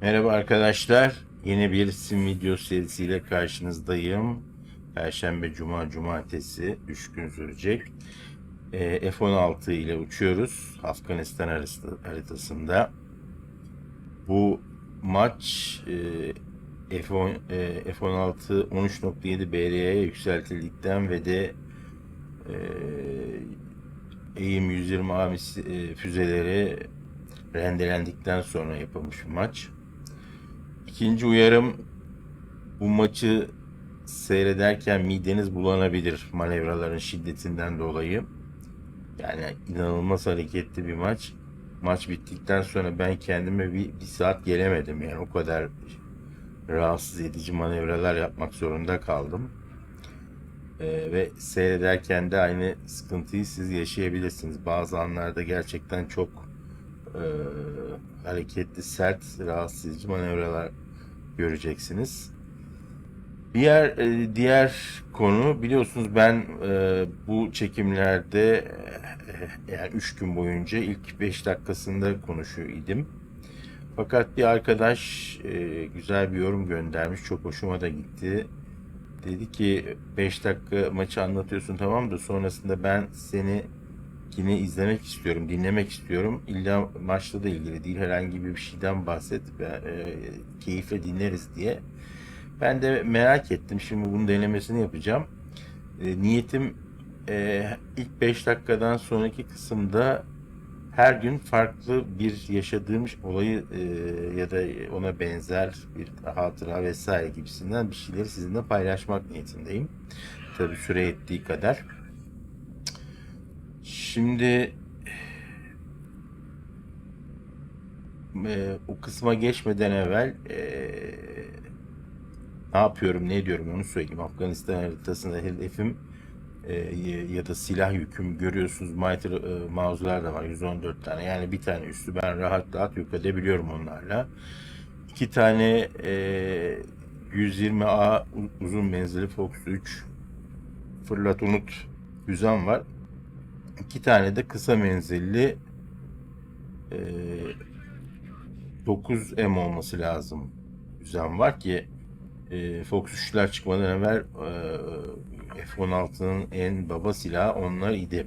Merhaba arkadaşlar. Yeni bir sim video serisiyle karşınızdayım. Perşembe, Cuma, Cumartesi 3 gün sürecek. Ee, F-16 ile uçuyoruz. Afganistan harita- haritasında. Bu maç e, F-10, e, F-16 13.7 BR'ye yükseltildikten ve de e, eğim 120 A e, füzeleri rendelendikten sonra yapılmış bir maç. İkinci uyarım bu maçı seyrederken mideniz bulanabilir manevraların şiddetinden dolayı. Yani inanılmaz hareketli bir maç. Maç bittikten sonra ben kendime bir, bir saat gelemedim. Yani o kadar rahatsız edici manevralar yapmak zorunda kaldım. Ee, ve seyrederken de aynı sıkıntıyı siz yaşayabilirsiniz. Bazı anlarda gerçekten çok e, hareketli, sert, rahatsız edici manevralar göreceksiniz. Diğer e, diğer konu biliyorsunuz ben e, bu çekimlerde e, yani 3 gün boyunca ilk 5 dakikasında konuşuyor idim. Fakat bir arkadaş güzel bir yorum göndermiş. Çok hoşuma da gitti. Dedi ki 5 dakika maçı anlatıyorsun tamam da sonrasında ben seni yine izlemek istiyorum, dinlemek istiyorum. İlla maçla da ilgili değil herhangi bir şeyden bahset ve e, keyifle dinleriz diye. Ben de merak ettim. Şimdi bunun denemesini yapacağım. E, niyetim e, ilk 5 dakikadan sonraki kısımda her gün farklı bir yaşadığım olayı e, ya da ona benzer bir hatıra vesaire gibisinden bir şeyleri sizinle paylaşmak niyetindeyim. Tabii süre yettiği kadar. Şimdi e, o kısma geçmeden evvel e, ne yapıyorum ne diyorum onu söyleyeyim. Afganistan haritasında hedefim e, ya da silah yüküm görüyorsunuz Mitre e, mağazalar da var 114 tane yani bir tane üstü ben rahat rahat yük edebiliyorum onlarla. İki tane e, 120A uzun menzili Fox 3 fırlat unut füzem var. İki tane de kısa menzilli e, 9M olması lazım füzem var ki e, Fox 3'ler çıkmadan evvel e, F-16'nın en baba silahı onlar idi.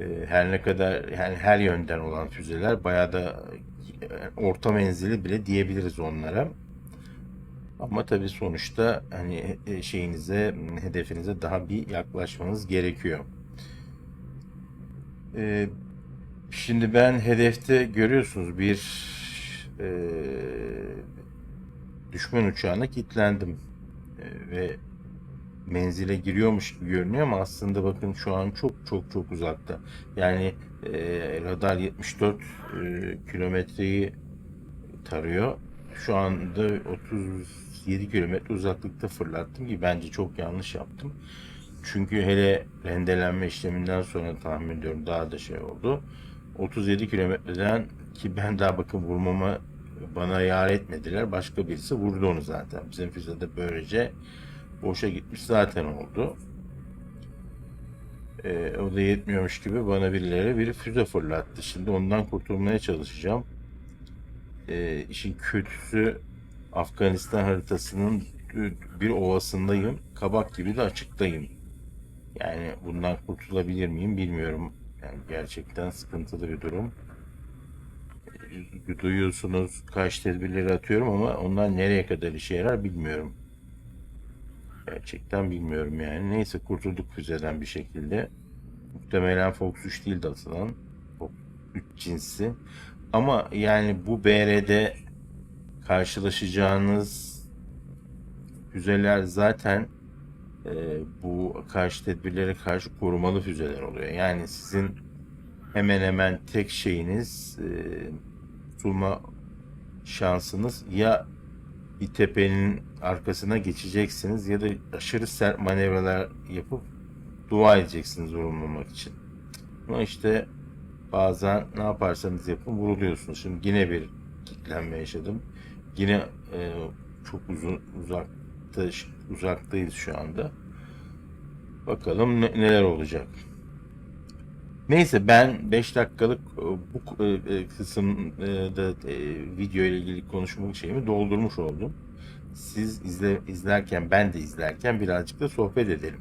E, her ne kadar yani her yönden olan füzeler bayağı da e, orta menzili bile diyebiliriz onlara. Ama tabii sonuçta hani e, şeyinize, hedefinize daha bir yaklaşmanız gerekiyor. E, şimdi ben hedefte görüyorsunuz bir e, düşman uçağına kilitlendim. E, ve menzile giriyormuş gibi görünüyor ama aslında bakın şu an çok çok çok uzakta. Yani e, radar 74 e, kilometreyi tarıyor. Şu anda 37 kilometre uzaklıkta fırlattım ki bence çok yanlış yaptım. Çünkü hele rendelenme işleminden sonra tahmin ediyorum daha da şey oldu. 37 kilometreden ki ben daha bakın vurmama bana yar etmediler. Başka birisi vurdu onu zaten. Bizim füze de böylece boşa gitmiş zaten oldu. Ee, o da yetmiyormuş gibi bana birileri bir füze fırlattı. Şimdi ondan kurtulmaya çalışacağım. Ee, işin kötüsü Afganistan haritasının bir ovasındayım. Kabak gibi de açıktayım. Yani bundan kurtulabilir miyim bilmiyorum. Yani gerçekten sıkıntılı bir durum. Ee, Duyuyorsunuz kaç tedbirleri atıyorum ama onlar nereye kadar işe yarar bilmiyorum. Gerçekten bilmiyorum yani. Neyse kurtulduk füzeden bir şekilde. Muhtemelen Fox 3 değil de atılan. Fox 3 cinsi. Ama yani bu BR'de karşılaşacağınız füzeler zaten e, bu karşı tedbirlere karşı korumalı füzeler oluyor. Yani sizin hemen hemen tek şeyiniz e, tutulma şansınız ya bir tepenin arkasına geçeceksiniz ya da aşırı sert manevralar yapıp dua edeceksiniz vurulmamak için. Ama işte bazen ne yaparsanız yapın vuruluyorsunuz. Şimdi yine bir kilitlenme yaşadım. Yine e, çok uzun uzakta uzaktayız şu anda. Bakalım ne- neler olacak. Neyse ben 5 dakikalık e, bu e, e, kısımda video ile ilgili konuşmak şeyimi doldurmuş oldum. Siz izle, izlerken ben de izlerken birazcık da sohbet edelim.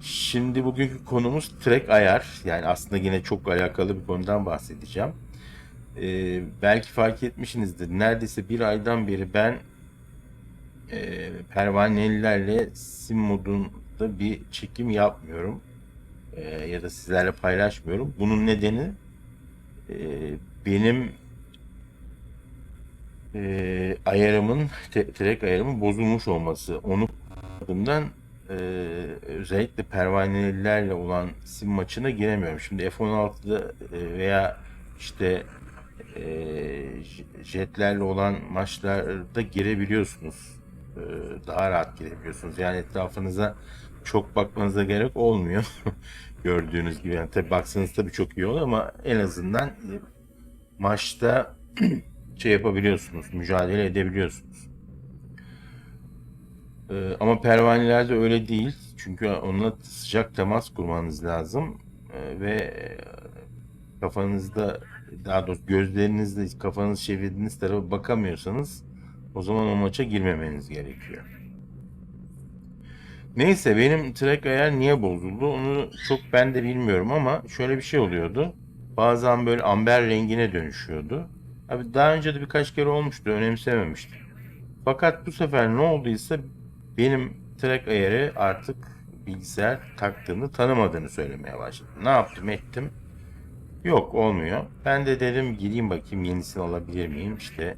Şimdi bugünkü konumuz track ayar. Yani aslında yine çok alakalı bir konudan bahsedeceğim. Ee, belki fark etmişsinizdir. Neredeyse bir aydan beri ben e, pervanelilerle sim modunda bir çekim yapmıyorum. E, ya da sizlerle paylaşmıyorum. Bunun nedeni e, benim e, ayarımın, track ayarımın bozulmuş olması. Onu ardından e, özellikle pervanelilerle olan sim maçına giremiyorum. Şimdi F16'da e, veya işte e, jetlerle olan maçlarda girebiliyorsunuz. E, daha rahat girebiliyorsunuz. Yani etrafınıza çok bakmanıza gerek olmuyor. Gördüğünüz gibi. Yani tabii baksanız tabii çok iyi olur ama en azından e, maçta şey yapabiliyorsunuz. Mücadele edebiliyorsunuz. Ee, ama pervanelerde öyle değil. Çünkü onunla sıcak temas kurmanız lazım. Ee, ve e, kafanızda daha doğrusu gözlerinizle kafanızı çevirdiğiniz tarafa bakamıyorsanız o zaman o maça girmemeniz gerekiyor. Neyse benim track ayar niye bozuldu onu çok ben de bilmiyorum ama şöyle bir şey oluyordu. Bazen böyle amber rengine dönüşüyordu. Abi daha önce de birkaç kere olmuştu önemsememiştim. Fakat bu sefer ne olduysa benim track ayarı artık bilgisayar taktığını tanımadığını söylemeye başladı. Ne yaptım ettim. Yok olmuyor. Ben de dedim gideyim bakayım yenisini alabilir miyim? İşte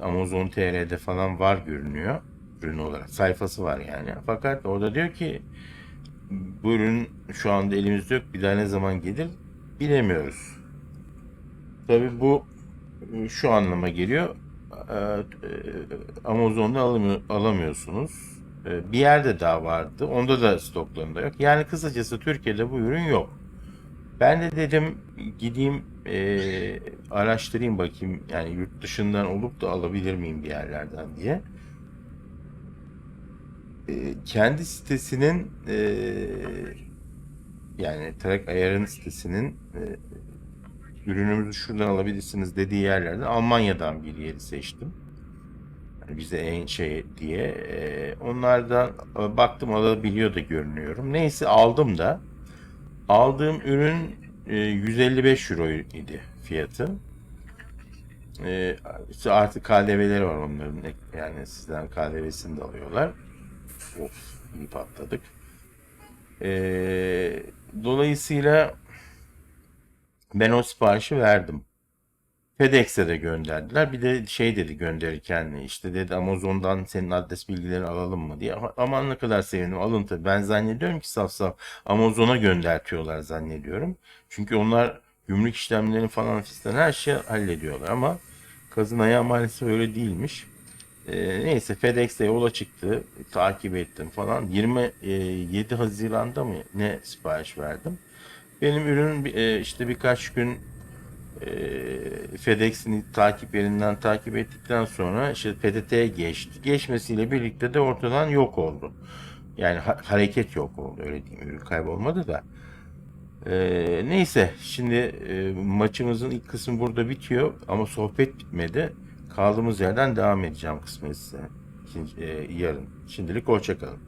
Amazon TR'de falan var görünüyor. Ürün olarak. Sayfası var yani. Fakat orada diyor ki bu ürün şu anda elimizde yok. Bir daha ne zaman gelir bilemiyoruz. Tabii bu e, şu anlama geliyor. E, e, Amazon'da alamıyor, alamıyorsunuz. E, Bir yerde daha vardı. Onda da stoklarında yok. Yani kısacası Türkiye'de bu ürün yok. Ben de dedim gideyim e, araştırayım bakayım yani yurt dışından olup da alabilir miyim bir yerlerden diye. E, kendi sitesinin e, yani Track Ayar'ın sitesinin e, ürünümüzü şuradan alabilirsiniz dediği yerlerden Almanya'dan bir yeri seçtim. Yani bize en şey diye. E, onlardan baktım alabiliyor da görünüyorum. Neyse aldım da. Aldığım ürün e, 155 euro idi fiyatı. E, artık KDV'leri var onların. Yani sizden KDV'sini de alıyorlar. Of iyi patladık. E, dolayısıyla ben o siparişi verdim. FedEx'e de gönderdiler. Bir de şey dedi gönderirken işte dedi Amazon'dan senin adres bilgilerini alalım mı diye. Aman ne kadar sevindim alın tabii. Ben zannediyorum ki saf saf Amazon'a göndertiyorlar zannediyorum. Çünkü onlar gümrük işlemlerini falan fistan her şeyi hallediyorlar ama kazın ayağı maalesef öyle değilmiş. Ee, neyse FedEx'te yola çıktı. Takip ettim falan. 27 Haziran'da mı ne sipariş verdim. Benim ürün e, işte birkaç gün e, FedEx'in takip yerinden takip ettikten sonra işte PTT'ye geçti. Geçmesiyle birlikte de ortadan yok oldu. Yani ha- hareket yok oldu öyle diyeyim. Ürün kaybolmadı da. E, neyse şimdi e, maçımızın ilk kısmı burada bitiyor ama sohbet bitmedi. Kaldığımız yerden devam edeceğim kısmetse. İkinci, e, yarın. Şimdilik hoşçakalın.